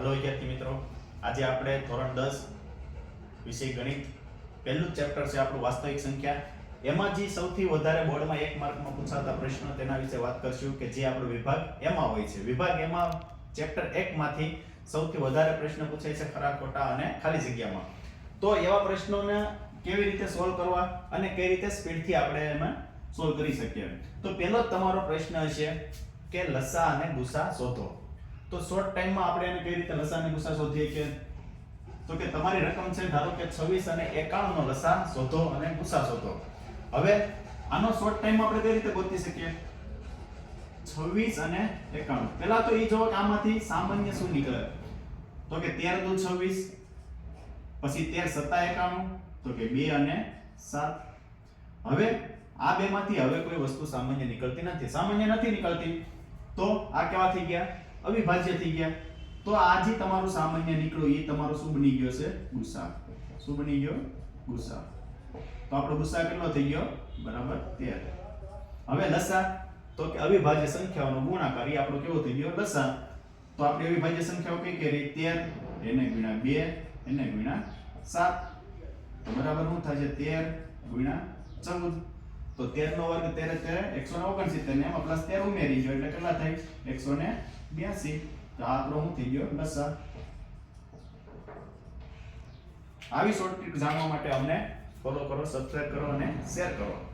Hello વિદ્યાર્થી મિત્રો, આજે આપણે ધોરણ દસ વિષય ગણિત. પહેલું ચેપ્ટર છે આપણું વાસ્તવિક સંખ્યા. એમાં જે સૌથી વધારે બોર્ડમાં એક માર્કમાં પૂછાતા પ્રશ્ન તેના વિશે વાત કરશું કે જે આપણો વિભાગ એમાં હોય છે. વિભાગ એમાં ચેપ્ટર એકમાંથી સૌથી વધારે પ્રશ્ન પૂછાય છે ખરા, ખોટા અને ખાલી જગ્યામાં. તો એવા પ્રશ્નોને કેવી રીતે સોલ્વ કરવા અને કઈ રીતે સ્પીડથી આપણે એમાં સોલ્વ કરી શકીએ? તો પહેલો તમારો પ્રશ્ન હશે કે લસા અને ગુસા શોધો. તો શોર્ટ ટાઈમમાં આપણે એને કઈ રીતે લસાની ગુસા શોધીએ કે તો કે તમારી રકમ છે ધારો કે 26 અને 91 નો લસા શોધો અને ગુસા શોધો. હવે આનો શોર્ટ ટાઈમમાં આપણે કઈ રીતે ગોતી શકીએ? 26 અને 51 પહેલા તો એ જો આમાંથી સામાન્ય શું નીકળે? તો કે 13 દુ 26 પછી 13 સત્તા 91 તો કે 2 અને 7 હવે આ બેમાંથી હવે કોઈ વસ્તુ સામાન્ય નીકળતી નથી. સામાન્ય નથી નીકળતી. તો આ કેવા થઈ ગયા? અવિભાજ્ય થઈ ગયા. તો આ જે તમારું સામાન્ય નીકળ્યું એ તમારો શું બની ગયો છે? ગુસા શું બની ગયો? ગુસા તો આપણો ગુસા કેટલો થઈ ગયો? બરાબર 13 હવે લસા, તો કે અવિભાજ્ય સંખ્યાઓનો ગુણાકાર, એ આપણો કેવો થઈ ગયો? લસા. તો આપણે અવિભાજ્ય સંખ્યાઓ કઈ કરી? 13 એને ગુણ્યા 2 એને ગુણ્યા 7 તો બરાબર શું થાય છે 13 ગુણ્યા 14 તો 13 નો વર્ગ 13 13 169 ને એમાં પ્લસ 13 ઉમેરી જો એટલે કેટલા થાય? 182 તો આ આપણો શું થઈ ગયો? લસા આવી શોર્ટ ટ્રીક જાણવા માટે અમને ફોલો કરો સબસ્ક્રાઇબ કરો અને શેર કરો.